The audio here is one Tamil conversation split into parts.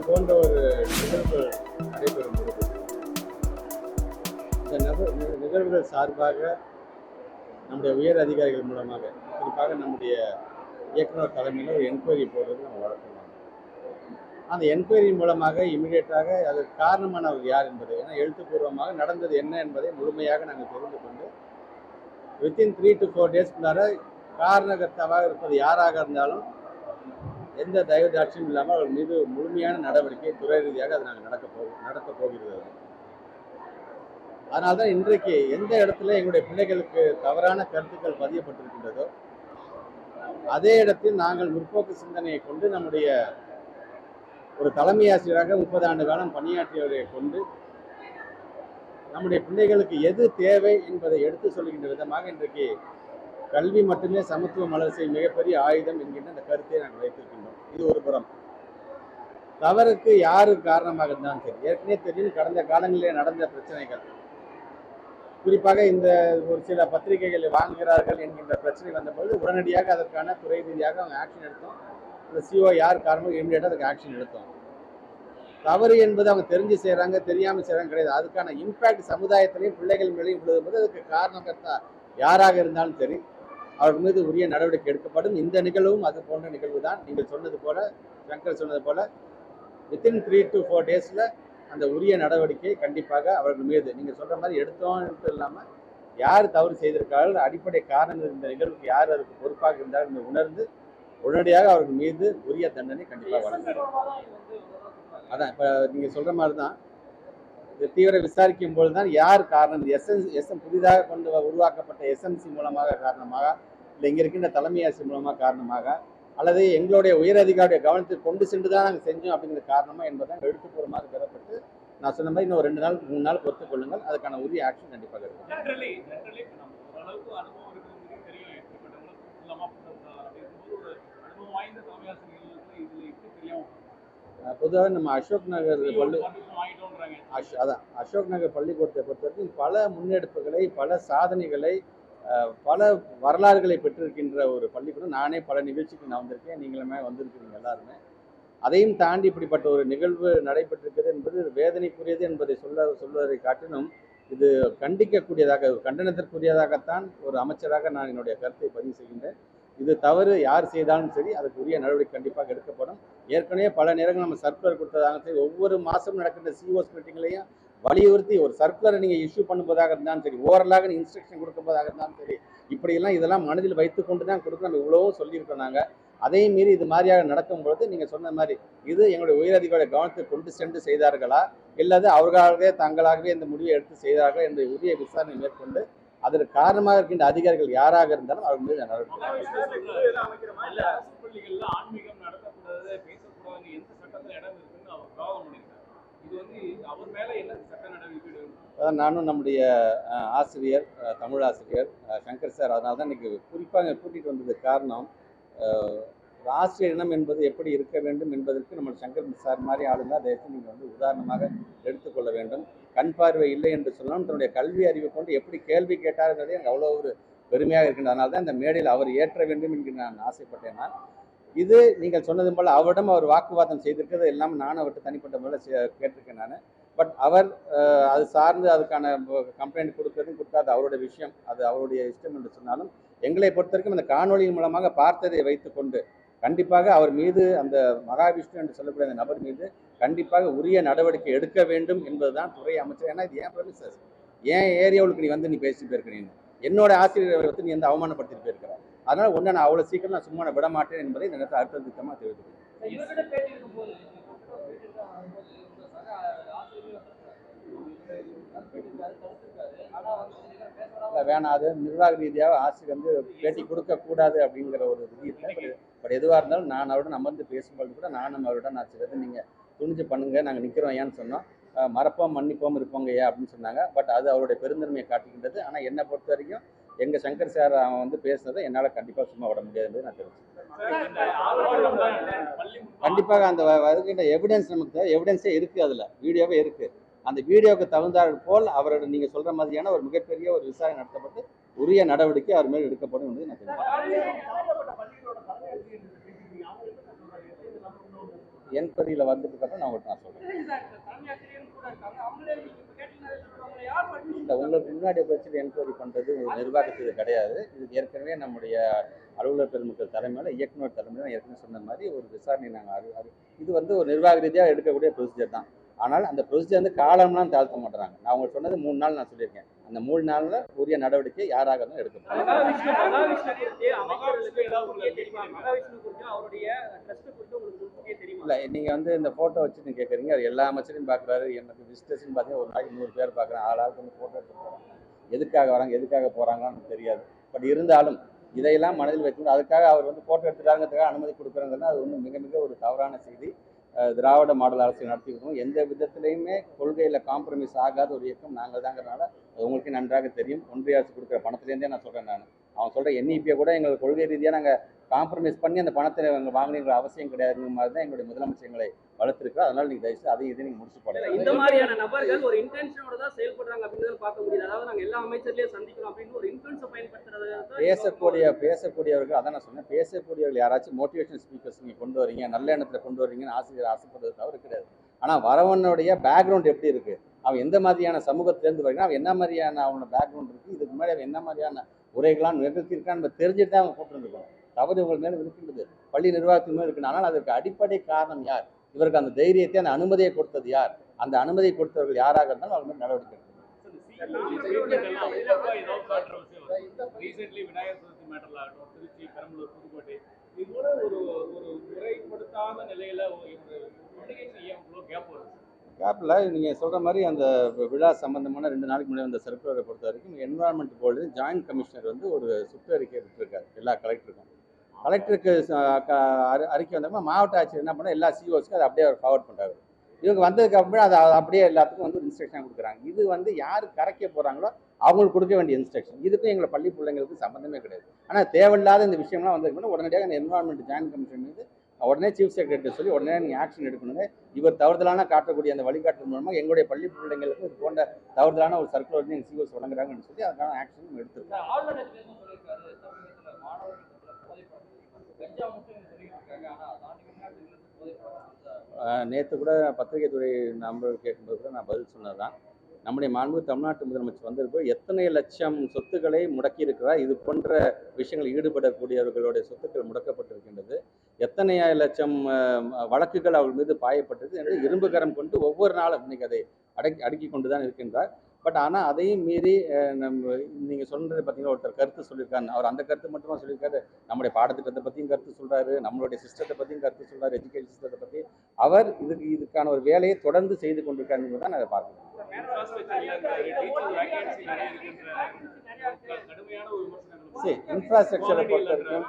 போன்ற ஒரு நிகழ்வுகள் நடைபெறும் பொழுது இந்த நபர் நிகழ்வுகள் சார்பாக நம்முடைய உயர் அதிகாரிகள் மூலமாக குறிப்பாக நம்முடைய இயக்குனர் தலைமையில் ஒரு என்கொயரி போடுறது நம்ம வழக்கமாக அந்த என்கொயரி மூலமாக இமீடியட்டாக அதற்கு காரணமானவர் யார் என்பதை ஏன்னா எழுத்துப்பூர்வமாக நடந்தது என்ன என்பதை முழுமையாக நாங்கள் தெரிந்து கொண்டு வித்தின் த்ரீ டு ஃபோர் டேஸ்க்குள்ளார காரணகர்த்தாவாக இருப்பது யாராக இருந்தாலும் எந்த தயவு தாட்சியும் இல்லாமல் அவர் மீது முழுமையான நடவடிக்கை துறை ரீதியாக அது நாங்கள் நடக்க போ நடத்த போகிறது. அதனால தான் இன்றைக்கு எந்த இடத்துல எங்களுடைய பிள்ளைகளுக்கு தவறான கருத்துக்கள் பதியப்பட்டிருக்கின்றதோ அதே இடத்தில் நாங்கள் முற்போக்கு சிந்தனையை கொண்டு நம்முடைய ஒரு தலைமை ஆசிரியராக முப்பது ஆண்டு காலம் பணியாற்றியவரை கொண்டு நம்முடைய பிள்ளைகளுக்கு எது தேவை என்பதை எடுத்து சொல்கின்ற விதமாக இன்றைக்கு கல்வி மட்டுமே சமத்துவ மலர்ச்சி மிகப்பெரிய ஆயுதம் என்கின்ற அந்த கருத்தை நாங்கள் வைத்திருக்கின்றோம். இது ஒரு புறம். தவறுக்கு யாரு காரணமாக இருந்தாலும் சரி. ஏற்கனவே தெரியும் கடந்த காலங்களிலே நடந்த பிரச்சனைகள். குறிப்பாக இந்த ஒரு சில பத்திரிகைகளை வாங்குகிறார்கள் என்கின்ற பிரச்சனை வந்தபோது உடனடியாக அதற்கான துறை ரீதியாக அவங்க ஆக்ஷன் எடுத்தோம். இந்த சிஓ யார் காரணமோ இமீடியட்டாக அதுக்கு ஆக்ஷன் எடுத்தோம். தவறு என்பது அவங்க தெரிஞ்சு செய்கிறாங்க தெரியாமல் செய்கிறாங்க கிடையாது. அதுக்கான இம்பேக்ட் சமுதாயத்திலையும் பிள்ளைகள் மேலேயும் விழுதும்போது அதுக்கு காரணம் கர்த்தா யாராக இருந்தாலும் சரி அவர்கள் மீது உரிய நடவடிக்கை எடுக்கப்படும். இந்த நிகழ்வும் அது போன்ற நிகழ்வு தான் நீங்கள் சொன்னது போல சங்கர் சொன்னது போல வித்தின் த்ரீ டு ஃபோர் டேஸில் அந்த உரிய நடவடிக்கை கண்டிப்பாக அவர்கள் மீது நீங்கள் சொல்கிற மாதிரி எடுத்தோம் இல்லாமல் யார் தவறு செய்திருக்கார்கள் அடிப்படை காரணங்கள் இந்த நிகழ்வுக்கு யார் அதுக்கு பொறுப்பாக இருந்தார்கள் என்று உணர்ந்து உடனடியாக அவர்கள் மீது உரிய தண்டனை கண்டிப்பாக வழங்கணும் அதான் இப்போ நீங்கள் சொல்கிற மாதிரி தான் தீவிர விசாரிக்கும் போது தான் யார் காரணம்? எஸ்என் எஸ்எம் புதிதாக கொண்டு வ- உருவாக்கப்பட்ட எஸ்எம்சி மூலமாக காரணமாக இல்லை இங்கே இருக்கின்ற தலைமை ஆட்சி மூலமாக காரணமாக அல்லது எங்களுடைய உயர் அதிகாரியுடைய கவனத்துக்கு கொண்டு சென்று தான் நாங்கள் செஞ்சோம் அப்படிங்கிற காரணமாக என்பதை எழுத்துப்பூர்வமாக பெறப்பட்டு நான் சொன்ன மாதிரி இன்னும் ஒரு ரெண்டு நாள் மூணு நாள் பொறுத்துக் கொள்ளுங்கள். அதுக்கான உரிய ஆக்ஷன் கண்டிப்பாக இருக்கும் பொதுவாக நம்ம அசோக் நகர் பள்ளி அஷ் அதான் அசோக் நகர் பள்ளிக்கூடத்தை பொறுத்த வரைக்கும் பல முன்னெடுப்புகளை பல சாதனைகளை பல வரலாறுகளை பெற்றிருக்கின்ற ஒரு பள்ளிக்கூடம். நானே பல நிகழ்ச்சிக்கு நான் வந்திருக்கேன். நீங்களுமே வந்திருக்கிறீங்க எல்லாருமே. அதையும் தாண்டி இப்படிப்பட்ட ஒரு நிகழ்வு நடைபெற்றிருக்கிறது என்பது வேதனைக்குரியது என்பதை சொல்ல சொல்வதை காட்டிலும் இது கண்டிக்கக்கூடியதாக கண்டனத்திற்குரியதாகத்தான் ஒரு அமைச்சராக நான் என்னுடைய கருத்தை பதிவு செய்கின்றேன். இது தவறு யார் செய்தாலும் சரி அதுக்கு உரிய நடவடிக்கை கண்டிப்பாக எடுக்கப்படும். ஏற்கனவே பல நேரங்கள் நம்ம சர்க்குலர் கொடுத்ததாக சரி ஒவ்வொரு மாதமும் நடக்கின்ற சிஓஸ் மீட்டிங்லையும் வலியுறுத்தி ஒரு சர்க்குலரை நீங்கள் இஷ்யூ பண்ணுவதாக இருந்தாலும் சரி ஓரலாக நீங்கள் இன்ஸ்ட்ரக்ஷன் கொடுக்கும்போதாக இருந்தாலும் சரி இப்படியெல்லாம் இதெல்லாம் மனதில் வைத்துக்கொண்டு தான் கொடுக்க நம்ம இவ்வளவும் சொல்லியிருக்கோம் நாங்கள் அதையும் மீறி இது மாதிரியாக நடக்கும் பொழுது நீங்கள் சொன்ன மாதிரி இது எங்களுடைய உயரதிகாரிய கவனத்தை கொண்டு சென்று செய்தார்களா? இல்லது அவர்களாகவே தங்களாகவே இந்த முடிவை எடுத்து செய்தார்களா? என்ற உரிய விசாரணை மேற்கொண்டு அதற்கு காரணமாக இருக்கின்ற அதிகாரிகள் யாராக இருந்தாலும் அவர் மீது நானும் நம்முடைய ஆசிரியர் தமிழ் ஆசிரியர் சங்கர் சார் அதனால தான் இன்னைக்கு குறிப்பாக கூட்டிகிட்டு வந்ததுக்கு காரணம் அஹ், இனம் என்பது எப்படி இருக்க வேண்டும் என்பதற்கு நம்ம சங்கர் சார் மாதிரி ஆளுங்க அதை நீங்கள் வந்து உதாரணமாக எடுத்துக்கொள்ள வேண்டும். கண் பார்வை இல்லை என்று சொன்னாலும் தன்னுடைய கல்வி அறிவை கொண்டு எப்படி கேள்வி கேட்டாருங்கிறதே எனக்கு அவ்வளோ ஒரு பெருமையாக இருக்கின்ற அதனால தான் இந்த மேடையில் அவர் ஏற்ற வேண்டும் என்று நான் ஆசைப்பட்டேன் நான். இது நீங்கள் சொன்னது போல் அவரிடம் அவர் வாக்குவாதம் செய்திருக்கிறது எல்லாமே நானும் அவர்கிட்ட தனிப்பட்ட முறையில் கேட்டிருக்கேன் நான். பட் அவர் அது சார்ந்து அதுக்கான கம்ப்ளைண்ட் கொடுக்கறதும் கொடுக்காது. அவருடைய விஷயம் அது அவருடைய இஷ்டம் என்று சொன்னாலும் எங்களை பொறுத்த வரைக்கும் அந்த காணொளியின் மூலமாக பார்த்ததை வைத்துக்கொண்டு கண்டிப்பாக அவர் மீது அந்த மகாவிஷ்ணு என்று சொல்லக்கூடிய அந்த நபர் மீது கண்டிப்பாக உரிய நடவடிக்கை எடுக்க வேண்டும் என்பதுதான் துறை அமைச்சர். ஏன்னா இது ஏன் ப்ரொமிசஸ் ஏன் ஏரியாவுக்கு நீ வந்து நீ பேசிட்டு போயிருக்க நீ? என்னோட ஆசிரியரை வந்து நீ வந்து அவமானப்படுத்திட்டு போயிருக்கிற. அதனால ஒன்று நான் அவ்வளோ சீக்கிரம் நான் சும்மா விட மாட்டேன் என்பதை இந்த நேரத்தில் அடுத்த திட்டமாக தெரிவித்துக்கிறேன் பேச வேணாம். அது நிர்வாக ரீதியாக ஆசிரியர் வந்து பேட்டி கொடுக்கக்கூடாது அப்படிங்கிற ஒரு இல்லை. பட் எதுவாக இருந்தாலும் நான் அவருடன் அமர்ந்து பேசும்போது கூட நானும் அவருடன் நான் சிலது நீங்கள் துணிஞ்சு பண்ணுங்க நாங்கள் நிற்கிறோம் ஏன்னு சொன்னோம். மறப்போம் மன்னிப்போம் இருப்போங்க ஏன் அப்படின்னு சொன்னாங்க. பட் அது அவருடைய பெருந்தன்மையை காட்டுகின்றது ஆனால் என்னை பொறுத்த வரைக்கும் எங்கள் சங்கர் சார் அவன் வந்து பேசுனதை என்னால் கண்டிப்பாக சும்மா விட முடியாது நான் தெரிவிச்சேன் கண்டிப்பாக அந்த வருகின்ற எவிடன்ஸ் நமக்கு தேவை. எவிடன்ஸே இருக்குது அதில். வீடியோவே இருக்குது அந்த வீடியோவுக்கு தகுந்தாற் போல் அவரோட நீங்கள் சொல்கிற மாதிரியான ஒரு மிகப்பெரிய ஒரு விசாரணை நடத்தப்பட்டு உரிய நடவடிக்கை அவர் மேல் எடுக்கப்படும் என்பது நான் தெரிவிக்கிறேன் சம்பந்தப்பட்ட பள்ளிகளோட தலைமை ஆசிரியர் அவங்களுக்கு சொல்றாங்க என்கொயரியில் வந்ததுக்கு அப்புறம் நான் உங்கள்கிட்ட நான் சொல்கிறேன் தலைமை ஆசிரியரும் கூட இருக்காங்க நீங்க இப்ப கேட்டீங்கன்னா சொல்லுவாங்க யார் permission இல்லை உங்களுக்கு முன்னாடி வச்சுட்டு என்கொயரி பண்ணுறது ஒரு நிர்வாகத்துக்கு கிடையாது. இது ஏற்கனவே நம்முடைய அலுவலர் பெருமக்கள் தலைமையில் இயக்குனர் தலைமையில் நான் ஏற்கனவே சொன்ன மாதிரி ஒரு விசாரணை நாங்கள் இது வந்து ஒரு நிர்வாக ரீதியாக எடுக்கக்கூடிய ப்ரொசீஜர் தான். ஆனால் அந்த ப்ரொசீஜர் வந்து காலம்லாம் தாழ்த்த மாட்டுறாங்க. நான் உங்களுக்கு சொன்னது மூணு நாள் நான் சொல்லியிருக்கேன். அந்த மூணு நாளில் உரிய நடவடிக்கை யாராக இருந்தாலும் தெரியுமா? இல்லை நீங்கள் வந்து இந்த ஃபோட்டோ வச்சு நீங்கள் கேட்குறீங்க அது எல்லா அமைச்சரையும் பார்க்குறாரு எனக்கு விசிட்டர்ஸ்னு பார்த்தீங்கன்னா ஒரு நாளைக்கு நூறு பேர் பார்க்குறேன் ஆள் ஆளுக்கு வந்து ஃபோட்டோ எடுத்து போகிறாங்க எதுக்காக வராங்க? எதுக்காக போகிறாங்கன்னு தெரியாது. பட் இருந்தாலும் இதையெல்லாம் மனதில் வைக்கணும் அதுக்காக அவர் வந்து ஃபோட்டோ எடுத்துட்டாங்கிறதுக்காக அனுமதி கொடுக்குறாங்கன்னா அது வந்து மிக மிக ஒரு தவறான செய்தி. திராவிட மாடல் அரசு நடத்திக்கிட்டோம் எந்த விதத்திலையுமே கொள்கையில் காம்ப்ரமைஸ் ஆகாத ஒரு இயக்கம் நாங்கள் தாங்கிறதுனால அது உங்களுக்கு நன்றாக தெரியும். ஒன்றிய அரசு கொடுக்குற பணத்துலேருந்தே நான் சொல்கிறேன் நான். அவன் சொல்கிற என்இபியை கூட எங்கள் கொள்கை ரீதியாக நாங்கள் காம்ப்ரமைஸ் பண்ணி அந்த பணத்தை நாங்கள் வாங்கினீங்கிற அவசியம் கிடையாதுங்கிற மாதிரி தான் எங்களுடைய முதலமைச்சர் எங்களை வளர்த்துருக்கோம் அதனால் நீங்கள் தயவுசெய்து அதையும் இதை நீங்கள் முடிச்சு போடலாம். இந்த மாதிரியான நபர்கள் ஒரு இன்டென்ஷனோட தான் செயல்படுறாங்க அப்படின்னு பார்க்க முடியுது. அதாவது நாங்க எல்லா அமைச்சர்லயும் சந்திக்கிறோம் அப்படின்னு ஒரு இன்ஃபுளுன்ஸை பயன்படுத்துறது பேசக்கூடிய பேசக்கூடியவர்கள் அதான் நான் சொன்னேன் பேசக்கூடியவர்கள் யாராச்சும் மோட்டிவேஷன் ஸ்பீக்கர்ஸ் நீங்கள் கொண்டு வரீங்க நல்ல எண்ணத்தில் கொண்டு வரீங்கன்னு ஆசிரியர் ஆசைப்படுறது தவறு கிடையாது. ஆனால் வரவனுடைய பேக்ரவுண்ட் எப்படி இருக்குது அவன் எந்த மாதிரியான சமூகத்திலேருந்து வரீங்கன்னா அவன் என்ன மாதிரியான அவனோட பேக்ரவுண்ட் இருக்குது இதுக்கு முன்னாடி அவன் என்ன மாதிரியான உரைகளாம் நிகழ்த்தியிருக்கான்னு நம்ம தெரிஞ்சுட்டு தான் அவன் கூப்பிட்டுருக்கோம் தவறு இவர்கள் மேலே இருக்கின்றது பள்ளி நிர்வாகத்தின் மேலே இருக்கு ஆனால் அதற்கு அடிப்படை காரணம் யார்? இவருக்கு அந்த தைரியத்தை அந்த அனுமதியை கொடுத்தது யார்? அந்த அனுமதியை கொடுத்தவர்கள் யாராக இருந்தாலும் அவங்க மேல் நடவடிக்கை கேப்பில் நீங்கள் சொல்கிற மாதிரி அந்த விழா சம்பந்தமான ரெண்டு நாளைக்கு முன்னாடி அந்த சர்க்குலரை பொறுத்த வரைக்கும் என்வரான்மெண்ட் போர்டு ஜாயின்ட் கமிஷனர் வந்து ஒரு சுற்றறிக்கை விட்டுருக்காரு. எல்லா கலெக்டருக்கும் கலெக்டருக்கு அறிக்கை வந்தப்போ மாவட்ட ஆட்சியர் என்ன பண்ண எல்லா சிஓஸ்க்கும் அதை அப்படியே அவர் ஃபார்வர்ட் பண்ணுறாரு இவங்க வந்ததுக்கு அப்புறம் அதை அப்படியே எல்லாத்துக்கும் வந்து இன்ஸ்ட்ரக்ஷன் கொடுக்குறாங்க. இது வந்து யார் கரைக்க போகிறாங்களோ அவங்களுக்கு கொடுக்க வேண்டிய இன்ஸ்ட்ரக்ஷன் இதுக்கும் எங்களை பள்ளி பிள்ளைங்களுக்கு சம்மந்தமே கிடையாது. ஆனால் தேவையில்லாத இந்த விஷயம்லாம் வந்ததுக்கு உடனடியாக இந்த என்வரான்மெண்ட் ஜாயின் கமிஷன் மீது உடனே சீஃப் செக்ரட்டரி சொல்லி உடனே நீங்கள் ஆக்ஷன் எடுக்கணுங்க. இவர் தவறுதலான காட்டக்கூடிய அந்த வழிகாட்டு மூலமாக எங்களுடைய பள்ளி பிள்ளைங்களுக்கு இது போன்ற தவறுதலான ஒரு சர்க்குலர் வந்து எங்கள் சிஓஸ் வழங்குறாங்கன்னு சொல்லி அதுக்கான ஆக்ஷன் எடுத்துருக்கோம் நேற்று கூட பத்திரிகை துறை நண்பர்கள் கேட்கும்போது கூட நான் பதில் சொன்னது தான் நம்முடைய மாண்பு தமிழ்நாட்டு முதலமைச்சர் வந்திருப்போம் எத்தனை லட்சம் சொத்துக்களை முடக்கி இருக்கிறார் இது போன்ற விஷயங்களில் ஈடுபடக்கூடியவர்களுடைய சொத்துக்கள் முடக்கப்பட்டிருக்கின்றது. எத்தனை லட்சம் வழக்குகள் அவர்கள் மீது பாயப்பட்டது என்று இரும்பு கரம் கொண்டு ஒவ்வொரு நாளும் இன்னைக்கு அதை அடக்கி அடுக்கி கொண்டு தான் இருக்கின்றார். பட் ஆனால் அதையும் மீறி நம்ம நீங்கள் சொல்றது பார்த்தீங்கன்னா ஒருத்தர் கருத்து சொல்லியிருக்காரு. அவர் அந்த கருத்து மட்டுமா சொல்லியிருக்காரு? நம்முடைய பாடத்திட்டத்தை பற்றியும் கருத்து சொல்றாரு. நம்மளுடைய சிஸ்டத்தை பற்றியும் கருத்து சொல்றாரு. எஜுகேஷன் சிஸ்டத்தை பற்றி அவர் இதுக்கு இதுக்கான ஒரு வேலையை தொடர்ந்து செய்து கொண்டிருக்காரு என்பதை நான் அதை பார்க்கிறேன். கடுமையான ஒரு விமர்சனங்கள் சரி இன்ஃப்ராஸ்ட்ரக்சரை பொறுத்த வரைக்கும்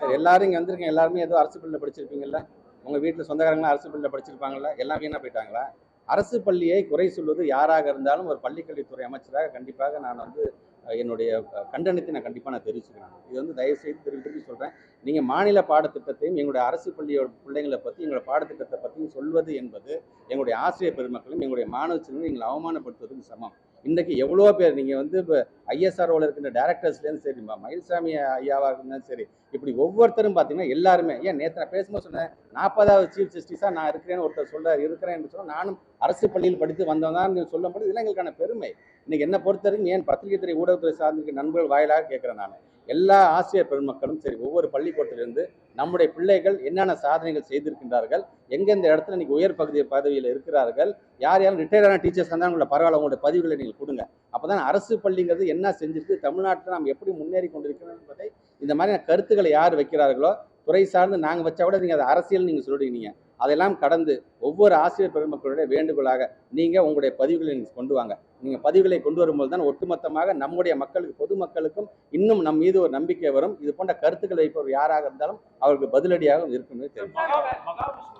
சரி எல்லாரும் இங்கே வந்திருக்கீங்க. எல்லாருமே ஏதோ அரசு பள்ளியில் படிச்சிருப்பீங்கல்ல? உங்கள் வீட்டில் சொந்தக்காரங்களாம் அரசு பள்ளியில் படிச்சிருப்பாங்களா எல்லாம் வீணாக போயிட்டாங்களா? அரசு பள்ளியை குறை சொல்வது யாராக இருந்தாலும் ஒரு பள்ளிக்கல்வித்துறை அமைச்சராக கண்டிப்பாக நான் வந்து என்னுடைய கண்டனத்தை நான் கண்டிப்பாக நான் தெரிவிச்சுக்கிறேன். இது வந்து தயவு செய்து திருப்பி திருப்பி சொல்கிறேன் நீங்கள் மாநில பாடத்திட்டத்தையும் எங்களுடைய அரசு பள்ளியோட பிள்ளைங்களை பற்றி எங்களுடைய பாடத்திட்டத்தை பற்றியும் சொல்வது என்பது எங்களுடைய ஆசிரியர் பெருமக்களும் எங்களுடைய மாணவ செல்வங்களும் எங்களை அவமானப்படுத்துவதற்கு சமம். இன்றைக்கி எவ்வளோ பேர் நீங்கள் வந்து இப்போ ஐஎஸ்ஆர்ஓவில் இருக்கின்ற டேரக்டர்ஸ்லேருந்து சரி மயில்சாமி ஐயாவாக இருந்தாலும் சரி இப்படி ஒவ்வொருத்தரும் பார்த்தீங்கன்னா எல்லாருமே ஏன் நேற்று நான் பேசும்போது சொன்னேன் நாற்பதாவது சீஃப் ஜஸ்டிஸாக நான் இருக்கிறேன்னு ஒருத்தர் சொல்ல இருக்கிறேன் என்று சொன்னால் நானும் அரசு பள்ளியில் படித்து வந்தவன் சொல்லும்போது இதெல்லாம் எங்களுக்கான பெருமை. இன்னைக்கு என்ன பொறுத்த வரைக்கும் ஏன் பத்திரிகை துறை ஊடகத்துறை சார்ந்திருக்க நண்பர்கள் வாயிலாக கேட்குறேன் நான். எல்லா ஆசிரியர் பெருமக்களும் சரி ஒவ்வொரு பள்ளிக்கூடத்திலிருந்து நம்முடைய பிள்ளைகள் என்னென்ன சாதனைகள் செய்திருக்கின்றார்கள் எங்கெந்த இடத்துல இன்னைக்கு உயர் பகுதி பதவியில் இருக்கிறார்கள் யார் யாரும் ரிட்டையர்டான டீச்சர்ஸ் இருந்தால் உங்களை பரவாயில்ல உங்களுடைய பதிவுகளை நீங்கள் கொடுங்க. அப்போ தான் அரசு பள்ளிங்கிறது என்ன செஞ்சிருக்கு தமிழ்நாட்டில் நாம் எப்படி முன்னேறி கொண்டிருக்கிறோம் என்பதை இந்த மாதிரியான கருத்துக்களை யார் வைக்கிறார்களோ துறை சார்ந்து நாங்கள் வச்சா கூட நீங்கள் அதை அரசியல் நீங்கள் சொல்லிடுவீங்க. அதெல்லாம் கடந்து ஒவ்வொரு ஆசிரியர் பெருமக்களுடைய வேண்டுகோளாக நீங்கள் உங்களுடைய பதிவுகளை நீங்கள் கொண்டு வாங்க. நீங்கள் பதிவுகளை கொண்டு வரும்போது தான் ஒட்டுமொத்தமாக நம்முடைய மக்களுக்கு பொதுமக்களுக்கும் இன்னும் நம் மீது ஒரு நம்பிக்கை வரும் இது போன்ற கருத்துக்களை வைப்பவர் யாராக இருந்தாலும் அவருக்கு பதிலடியாக இருக்கும்னு தெரியும் மகா மகாவிஷ்ணு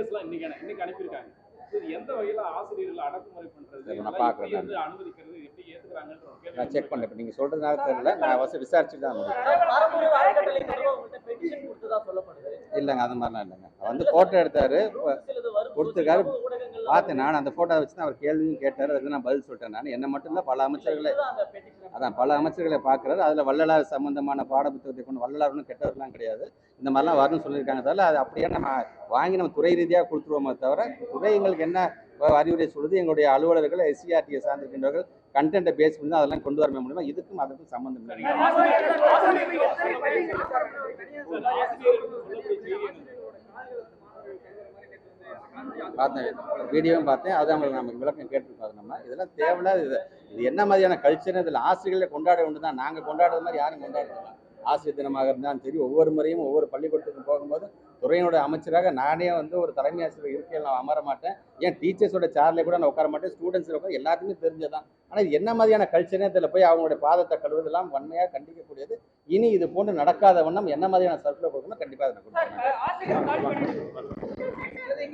டீச்சர்ஸ்லாம் இன்னைக்கு அனு- இன்னைக்கு அனுப்பியிருக்காங்க. இது எந்த வகையில ஆசிரியர்கள் அடக்குமுறை பண்றது? சரி, நான் பார்க்கறேன் அனுமதிக்கிறது? எப்படி நான் செக் பண்ணேன் இப்போ நீங்கள் சொல்கிறதுனால தெரியல. நான் வசதி விசாரிச்சுட்டு தான் இல்லைங்க அது மாதிரிலாம் இல்லைங்க. அவர் வந்து ஃபோட்டோ எடுத்தார். கொடுத்திருக்காரு. பார்த்தேன். நான் அந்த ஃபோட்டோ வச்சு தான் அவர் கேள்வியும் கேட்டார். அதுக்கு நான் பதில் சொல்லிட்டேன். நான் என்ன மட்டும் இல்லை பல அமைச்சர்களை. அதான் பல அமைச்சர்களை பார்க்குறாரு அதில் வள்ளலார் சம்பந்தமான பாடப்புத்தகத்தை கொண்டு வள்ளலார்னு கெட்டவர்கள்லாம் கிடையாது. இந்த மாதிரிலாம் வரும்னு சொல்லியிருக்காங்க தவிர அது அப்படியே நம்ம வாங்கி நம்ம துறை ரீதியாக கொடுத்துருவோமே தவிர துறை எங்களுக்கு என்ன அறிவுரை சொல்லுது எங்களுடைய அலுவலர்கள் எஸ்சிஆர்டியை சார்ந்திருக்கின்றவர்கள் கண்டென்ட்டை பேஸ் பண்ணி தான் அதெல்லாம் கொண்டு வரமே முடியுமா? இதுக்கும் அதுக்கும் சம்மந்தம் இல்லை. பார்த்தேன். வீடியோவும் பார்த்தேன். அது அவங்களுக்கு நம்ம விளக்கம் கேட்டிருப்பாரு நம்ம. இதெல்லாம் தேவையில்லாத இது. இது என்ன மாதிரியான கல்ச்சர் இதில் ஆசிரியர்களை கொண்டாட வேண்டும் தான் நாங்கள் கொண்டாடுற மாதிரி யாரும் கொண்டாடுறதில்ல. ஆசிரியர் தினமாக இருந்தாலும் சரி ஒவ்வொரு முறையும் ஒவ்வொரு பள்ளிக்கூடத்துக்கு போகும்போது துறையினோட அமைச்சராக நானே வந்து ஒரு தலைமை ஆசிரியர் இருக்கையில் நான் அமர மாட்டேன். ஏன் டீச்சர்ஸோட சேர்ல கூட நான் உட்கார மாட்டேன். ஸ்டூடெண்ட்ஸில் உட்கார எல்லாத்துக்குமே தெரிஞ்சதான் ஆனால் இது என்ன மாதிரியான கல்ச்சரே இதில் போய் அவங்களுடைய பாதத்தை கழுவுதெல்லாம் வன்மையாக கண்டிக்கக்கூடியது. இனி இது போன்று நடக்காத வண்ணம் என்ன மாதிரியான சர்க்குலர் கொடுக்கணும் கண்டிப்பாக அதை நான்